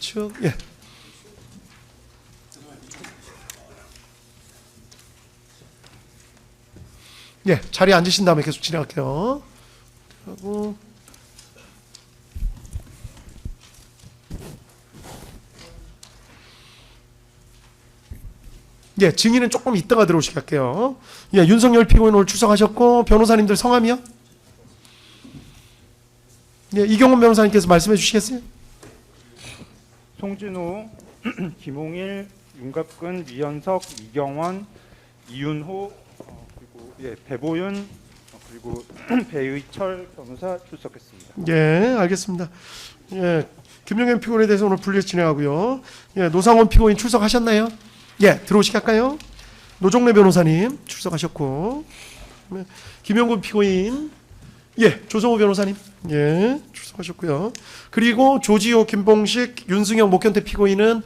측 예. 예, 자리에 앉으신 다음에 계속 진행할게요. 하고 예, 증인은 조금 이따가 들어오시게 할게요. 예, 윤석열 피고인 오늘 출석하셨고 변호사님들 성함이요? 예, 이경원 변호사님께서 말씀해 주시겠어요? 송진우, 김홍일, 윤갑근, 위현석, 이경원, 이윤호 어, 그리고 예, 배보윤 어, 그리고 배의철 변호사 출석했습니다. 예, 알겠습니다. 예, 김용현 피고인에 대해서 오늘 분리해서 진행하고요. 예, 노상원 피고인 출석하셨나요? 예, 들어오시게 할까요? 노종래 변호사님 출석하셨고, 네, 김용근 피고인, 예, 조성호 변호사님, 예, 출석하셨고요. 그리고 조지호, 김봉식, 윤승영, 목현태 피고인은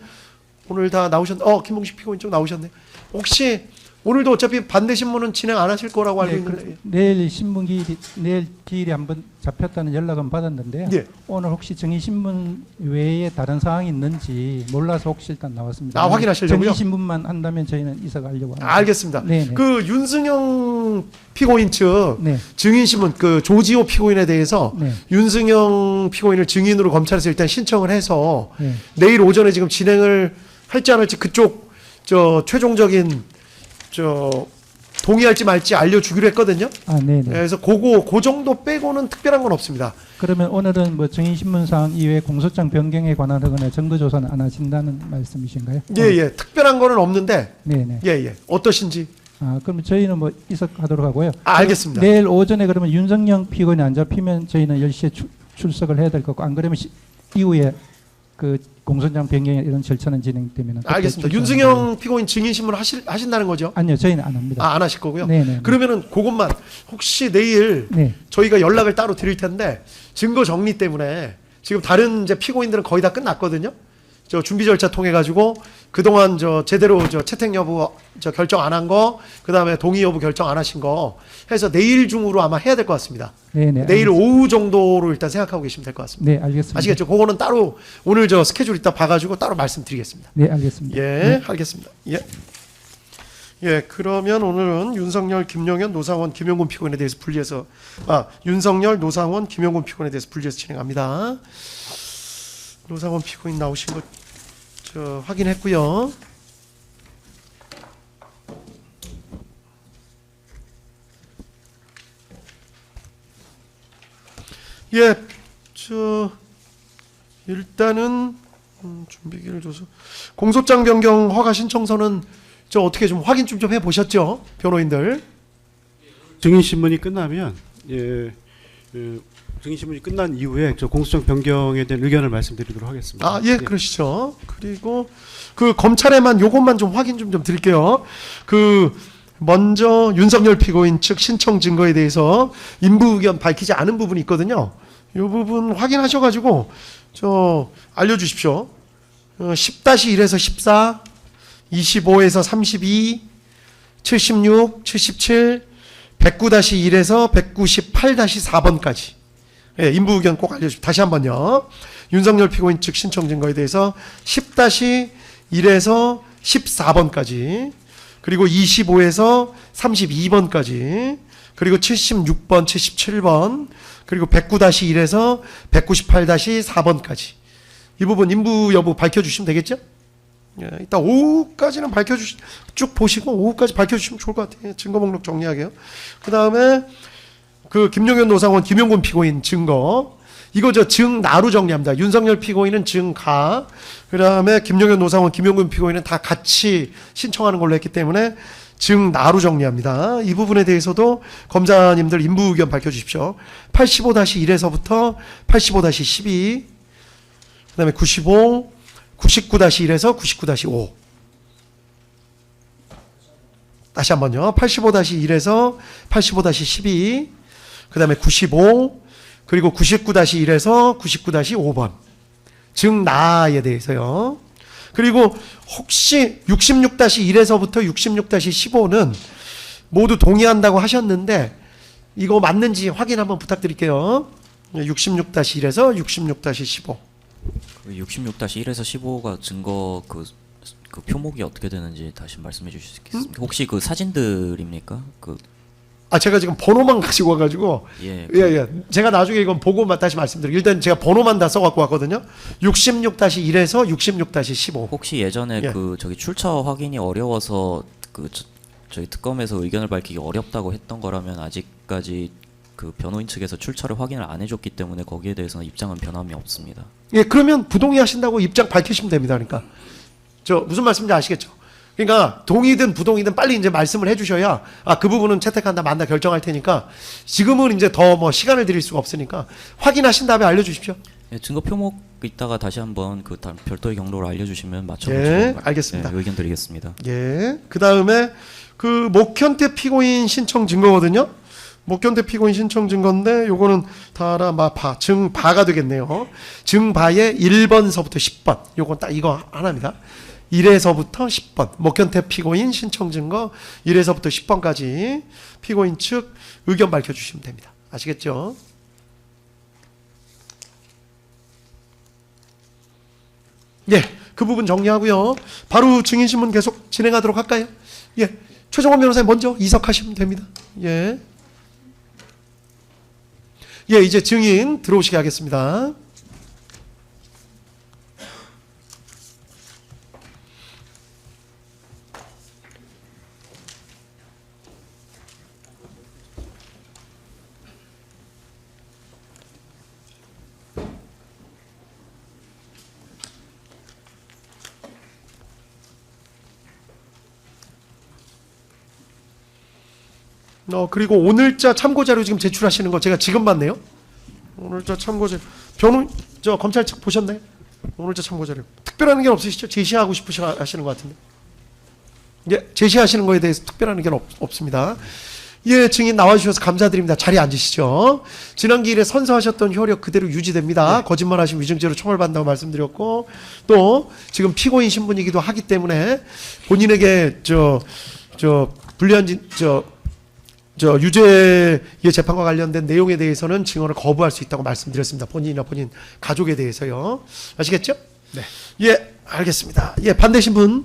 오늘 다 나오셨, 어, 김봉식 피고인 좀 나오셨네. 혹시 오늘도 어차피 반대 신문은 진행 안 하실 거라고 알고 네, 있는데, 그, 내일 신문 기일이 내일 기일이 한번 잡혔다는 연락은 받았는데요. 예, 오늘 혹시 정의 신문 외에 다른 사항이 있는지 몰라서 혹시 일단 나왔습니다. 아, 확인하시려고요? 정의 신문만 한다면 저희는 이사 가려고 합니다. 알겠습니다. 네, 네. 그 윤승영 피고인 측 네, 증인 신문 그 조지호 피고인에 대해서 네, 윤승영 피고인을 증인으로 검찰에서 일단 신청을 해서 네. 내일 오전에 지금 진행을 할지 안 할지 그쪽 저 최종적인 저 동의할지 말지 알려주기로 했거든요. 아, 네, 네. 그래서 그거 그 정도 빼고는 특별한 건 없습니다. 그러면 오늘은 뭐 정의 신문 사항 이외에 공소장 변경에 관한 거나 증거 조사는 안 하신다는 말씀이신가요? 예, 예. 특별한 거는 없는데 네, 네. 예, 예. 어떠신지. 아, 그럼 저희는 뭐 이석하도록 하고요. 아, 알겠습니다. 내일 오전에 그러면 윤석영 피고인이 안 잡히면 저희는 10시에 출, 출석을 해야 될 거고 안 그러면 시, 이후에 그 공소장 변경 이런 절차는 진행되면 알겠습니다. 윤승영 피고인 증인 신문 하실 하신다는 거죠? 아니요 저희는 안 합니다. 아, 안 하실 거고요. 네, 네. 그러면은 그것만 혹시 내일 네. 저희가 연락을 따로 드릴 텐데 증거 정리 때문에 지금 다른 이제 피고인들은 거의 다 끝났거든요. 저 준비 절차 통해 가지고 그동안 저 제대로 저 채택 여부 저 결정 안 한 거, 그다음에 동의 여부 결정 안 하신 거 해서 내일 중으로 아마 해야 될 것 같습니다. 네, 네. 내일 알겠- 오후 정도로 일단 생각하고 계시면 될 것 같습니다. 네, 알겠습니다. 아시겠죠? 그거는 따로 오늘 저 스케줄 이따 봐 가지고 따로 말씀드리겠습니다. 네, 알겠습니다. 예, 네. 알겠습니다. 예. 예, 그러면 오늘은 윤석열, 김용현, 노상원, 김용군 피고인에 대해서 분리해서 아, 윤석열, 노상원, 김용군 피고인에 대해서 분리해서 진행합니다. 노상원 피고인 나오신 거저 확인했고요. 예, 저 일단은 음, 준비 기를 줘서. 공소장 변경 허가 신청서는 저 어떻게 좀 확인 좀 좀 해 보셨죠? 변호인들? 증인 신문이 끝나면 예, 예, 증인 신문이 끝난 이후에 저 공소장 변경에 대한 의견을 말씀드리도록 하겠습니다. 아예 그러시죠. 그리고 그 검찰에만 요것만 좀 확인 좀 좀 드릴게요. 그 먼저 윤석열 피고인 측 신청 증거에 대해서 인부 의견 밝히지 않은 부분이 있거든요. 이 부분 확인하셔가지고 저 알려주십시오. 어, 10-1에서 14 25에서 32 76 77 109-1에서 198-4번까지 예, 인부 의견 꼭 알려주십시오. 다시 한 번요. 윤석열 피고인 측 신청 증거에 대해서 10-1에서 14번까지 그리고 25에서 32번까지 그리고 76번, 77번 그리고 109-1에서 198-4번까지 이 부분 인부 여부 밝혀주시면 되겠죠? 예, 이따 오후까지는 밝혀주시 쭉 보시고 오후까지 밝혀주시면 좋을 것 같아요. 증거 목록 정리하게요. 그 다음에 그 김용현 노상원, 김용군 피고인 증거 이거 저 증나로 정리합니다. 윤석열 피고인은 증가, 그 다음에 김용현 노상원, 김용군 피고인은 다 같이 신청하는 걸로 했기 때문에 증나로 정리합니다. 이 부분에 대해서도 검사님들 인부 의견 밝혀주십시오. 85-1에서부터 85-12, 그 다음에 95, 99-1에서 99-5. 다시 한 번요. 85-1에서 85-12, 그 다음에 95, 그리고 99-1에서 99-5번. 증나에 대해서요. 그리고 혹시 66-1에서부터 66-15는 모두 동의한다고 하셨는데 이거 맞는지 확인 한번 부탁드릴게요. 66-1에서 66-15. 66-1에서 15가 증거 그, 그 표목이 어떻게 되는지 다시 말씀해 주실 수 있겠습니까? 혹시 그 사진들입니까? 그 아 제가 지금 번호만 가지고 와가지고 예. 예, 예. 제가 나중에 이건 보고 마- 다시 말씀드릴게요. 일단 제가 번호만 다 써갖고 왔거든요. 66-1에서 66-15. 혹시 예전에 예. 그 저기 출처 확인이 어려워서 그 저, 저희 특검에서 의견을 밝히기 어렵다고 했던 거라면 아직까지 그 변호인 측에서 출처를 확인을 안 해줬기 때문에 거기에 대해서는 입장은 변함이 없습니다. 예, 그러면 부동의 하신다고 입장 밝히시면 됩니다. 그러니까 저 무슨 말씀인지 아시겠죠? 그러니까 동의든 부동의든 빨리 이제 말씀을 해주셔야 아 그 부분은 채택한다 만다 결정할 테니까 지금은 이제 더 뭐 시간을 드릴 수가 없으니까 확인하신 다음에 알려주십시오. 예, 증거 표목 이따가 다시 한번 그 다- 별도의 경로로 알려주시면 예, 맞춰보시고 알겠습니다. 예, 의견 드리겠습니다. 예. 그 다음에 그 목현태 피고인 신청 증거거든요. 목현태 피고인 신청 증거인데 요거는 다라 마파 증바가 되겠네요. 증바의 1번서부터 10번. 요건 딱 이거 하나입니다. 1에서부터 10번. 목현태 피고인 신청 증거 1에서부터 10번까지 피고인 측 의견 밝혀 주시면 됩니다. 아시겠죠? 예. 그 부분 정리하고요. 바로 증인 신문 계속 진행하도록 할까요? 예. 최종원 변호사님 먼저 이석하시면 됩니다. 예. 예, 이제 증인 들어오시게 하겠습니다. 어, 그리고 오늘자 참고 자료 지금 제출하시는 거 제가 지금 봤네요. 오늘자 참고 자료. 변호 저 검찰 측 보셨나요? 오늘자 참고 자료. 특별한 의견 없으시죠? 제시하고 싶으시 하시는 것 같은데. 예, 제시하시는 거에 대해서 특별한 의견 없, 없습니다. 예, 증인 나와주셔서 감사드립니다. 자리에 앉으시죠. 지난 기일에 선서하셨던 효력 그대로 유지됩니다. 거짓말하신 위증죄로 처벌받는다고 말씀드렸고 또 지금 피고인 신분이기도 하기 때문에 본인에게 저 저 불리한 진- 저 저 유죄의 재판과 관련된 내용에 대해서는 증언을 거부할 수 있다고 말씀드렸습니다. 본인이나 본인 가족에 대해서요. 아시겠죠? 네. 예, 알겠습니다. 예, 반대 신 분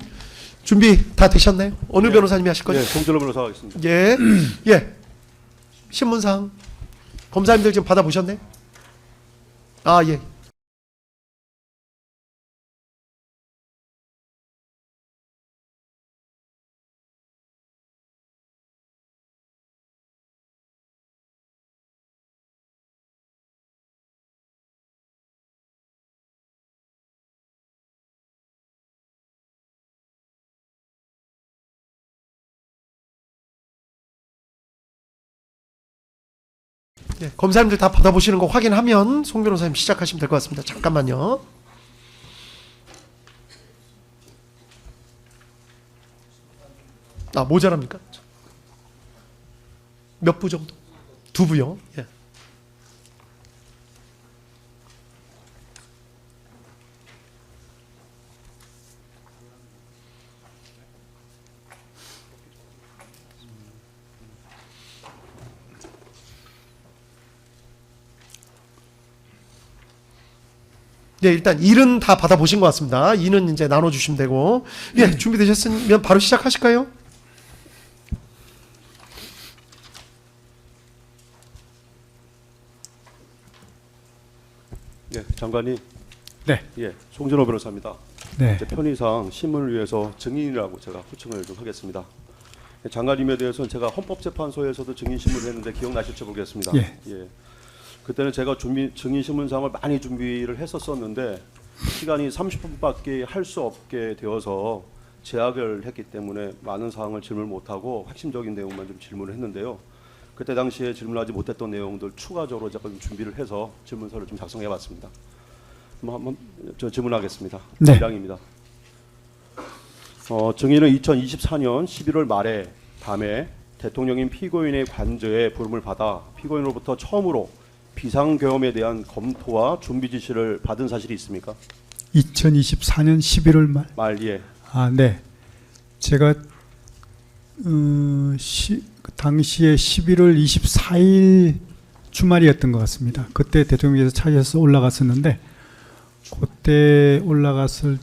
준비 다 되셨나요? 어느 변호사님이 하실 거죠? 네, 송준호 변호사 하겠습니다. 예, 예. 신문상 검사님들 지금 받아보셨네? 아, 예. 예, 검사님들 다 받아보시는 거 확인하면 송 변호사님 시작하시면 될 것 같습니다. 잠깐만요. 아 모자랍니까? 몇 부 정도? 두 부요. 예. 예, 일단 일은 다 받아보신 것 같습니다. 이는 이제 나눠주시면 되고. 예, 준비되셨으면 바로 시작하실까요? 예, 장관님. 네. 예, 송준호 변호사입니다. 네. 제 편의상 신문을 위해서 증인이라고 제가 호칭을 좀 하겠습니다. 예, 장관님에 대해서는 제가 헌법재판소에서도 증인 신문을 했는데 기억나실지 모르겠습니다. 예. 그때는 제가 준비, 증인 신문상을 많이 준비를 했었었는데 시간이 30분밖에 할 수 없게 되어서 제약을 했기 때문에 많은 사항을 질문을 못하고 핵심적인 내용만 좀 질문을 했는데요. 그때 당시에 질문하지 못했던 내용들 추가적으로 제가 좀 준비를 해서 질문서를 좀 작성해봤습니다. 뭐 한번 저 질문하겠습니다. 네. 1항입니다. 어, 증인은 2024년 11월 말에 밤에 대통령인 피고인의 관저에 부름을 받아 피고인으로부터 처음으로 비상계엄에 대한 검토와 준비 지시를 받은 사실이 있습니까? 2024년 11월 말. 말 예. 아, 네. 제가 어, 시, 그 당시에 11월 24일 주말이었던 것 같습니다. 그때 대통령께서 차에서 올라갔었는데 그때 올라갔을